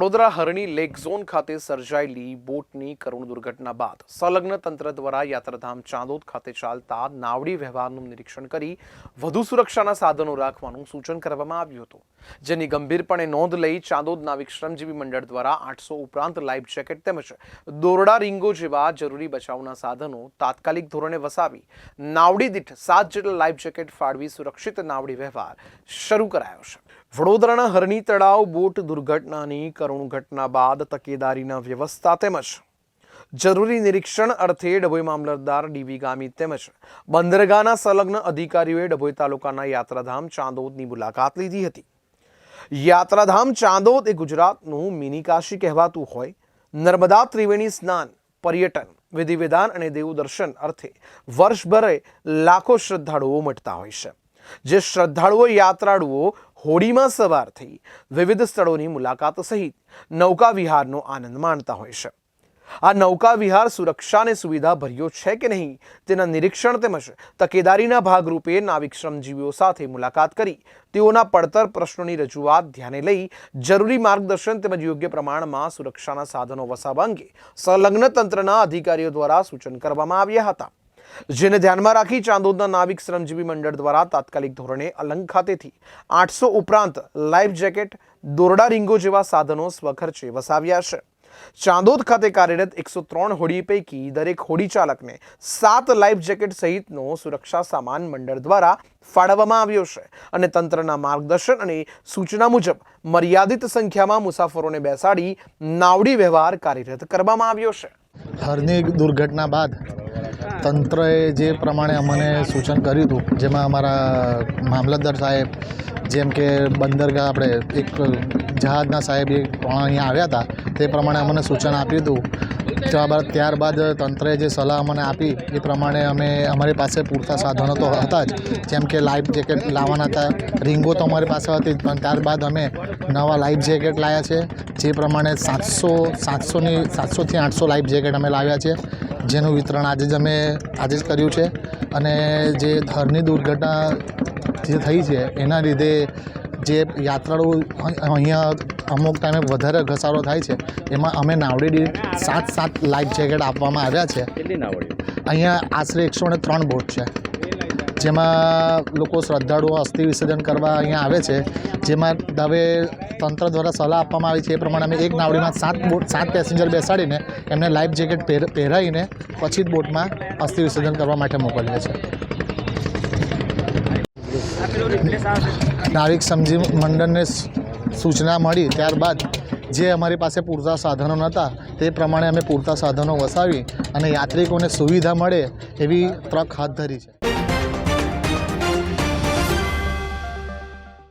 વડોદરા હરણી lake zone ખાતે સર્જાયેલી બોટની કરુણ દુર્ઘટના બાદ સંલગ્ન તંત્ર દ્વારા યાત્રાધામ ચાંદોદ ખાતે ચાલતા નાવડી વ્યવહારનું નિરીક્ષણ કરી વધુ સુરક્ષાના સાધનો રાખવાનું સૂચન કરવામાં આવ્યું હતું, જેની ગંભીરપણે નોંધ લઈ ચાંદોદ નાવિક શ્રમજીવી મંડળ દ્વારા આઠસો ઉપરાંત લાઈફ જેકેટ તેમજ દોરડા રીંગો જેવા જરૂરી બચાવના સાધનો તાત્કાલિક ધોરણે વસાવી નાવડી દીઠ સાત જેટલા લાઈફ જેકેટ ફાળવી સુરક્ષિત નાવડી વ્યવહાર શરૂ કરાયો છે. વડોદરાના હરણી તળાવ બોટ દુર્ઘટનાની કરુણ ઘટના બાદ તકેદારીના વ્યવસ્થા તેમજ જરૂરી નિરીક્ષણ અર્થે ડભોઈ મામલતદાર ડીવી ગામી તેમજ બંદરગાહના સંલગ્ન અધિકારીઓએ ડભોઈ તાલુકાના યાત્રાધામ ચાંદોદની મુલાકાત લીધી હતી. યાત્રાધામ ચાંદોદ એ ગુજરાતનું મિની કાશી કહેવાતું હોય. નર્મદા ત્રિવેણી સ્નાન, પર્યટન વિધિ વિધાન અને દેવદર્શન અર્થે વર્ષભરે લાખો શ્રદ્ધાળુઓ મટતા હોય છે. જે શ્રદ્ધાળુઓ યાત્રાળુઓ હોડીમાં સવાર થઈ વિવિધ સ્થળોની મુલાકાત સહિત નૌકા વિહારનો આનંદ માણતા હોય છે. આ નૌકા વિહાર સુરક્ષા અને સુવિધા ભર્યો છે કે નહીં તેના નિરીક્ષણ તેમજ તકેદારીના ભાગરૂપે નાવિક શ્રમજીવીઓ સાથે મુલાકાત કરી તેઓના પડતર પ્રશ્નોની રજૂઆત ધ્યાને લઈ જરૂરી માર્ગદર્શન તેમજ યોગ્ય પ્રમાણમાં સુરક્ષાના સાધનો વસાવવા અંગે સંલગ્ન તંત્રના અધિકારીઓ દ્વારા સૂચન કરવામાં આવ્યા હતા. જેને ધ્યાનમાં રાખી ચાંદોદના નાવિક શ્રમજીવી મંડળ દ્વારા તાત્કાલિક ધોરણે અલંગ ખાતેથી આઠસો ઉપરાંત લાઈફ જેકેટ, દોરડા રીંગો જેવા સાધનો સ્વખર્ચે વસાવ્યા છે. ચાંદોદ ખાતે કાર્યરત એકસો ત્રણ હોડી પૈકી દરેક હોડી ચાલકને સાત લાઈફ જેકેટ સહિતનો સુરક્ષા સામાન મંડળ દ્વારા ફાળવવામાં આવ્યો છે અને તંત્રના માર્ગદર્શન અને સૂચના મુજબ મર્યાદિત સંખ્યામાં મુસાફરોને બેસાડી નાવડી વ્યવહાર કાર્યરત કરવામાં આવ્યો છે. હરની દુર્ઘટના બાદ તંત્રએ જે પ્રમાણે અમને સૂચન કર્યું હતું, જેમાં અમારા મામલતદાર સાહેબ, જેમ કે બંદરગાહ આપણે એક જહાજના સાહેબ એ અહીંયા આવ્યા હતા, તે પ્રમાણે અમને સૂચન આપ્યું હતું. ત્યારબાદ ત્યારબાદ તંત્રએ જે સલાહ અમને આપી, એ પ્રમાણે અમે અમારી પાસે પૂરતા સાધનો તો હતા જ. જેમ કે લાઈફ જેકેટ લાવવાના હતા, રિંગો તો અમારી પાસે હતી પણ ત્યારબાદ અમે નવા લાઈફ જેકેટ લાવ્યા છે, જે પ્રમાણે સાતસો, સાતસોની, સાતસોથી આઠસો લાઈફ જેકેટ અમે લાવ્યા છે. જેનું વિતરણ આજે જ અમે, આજે જ કર્યું છે. અને જે ઘરની દુર્ઘટના જે થઈ છે, એના લીધે જે યાત્રાળુ અહીંયા અમુક ટાઈમે વધારે ઘસારો થાય છે એમાં અમે નાવડી દીઠ સાત સાત લાઈફ જેકેટ આપવામાં આવ્યા છે. અહીંયા આશરે એકસો ને ત્રણ બોટ છે. જેમાં લોકો શ્રદ્ધાળુઓ અસ્થિ વિસર્જન કરવા અહીંયા આવે છે. જેમાં દવે તંત્ર દ્વારા સલાહ આપવામાં આવી છે એ પ્રમાણે અમે એક નાવડીમાં સાત બોટ સાત પેસેન્જર બેસાડીને એમને લાઈફ જેકેટ પહેર પહેરાવીને પછી જ બોટમાં અસ્થિ વિસર્જન કરવા માટે મોકલીએ છીએ. નાવિક સમજી મંડળને સૂચના મળી ત્યારબાદ જે અમારી પાસે પૂરતા સાધનો નહોતા તે પ્રમાણે અમે પૂરતા સાધનો વસાવી અને યાત્રિકોને સુવિધા મળે એવી ટ્રક હાથ ધરી છે.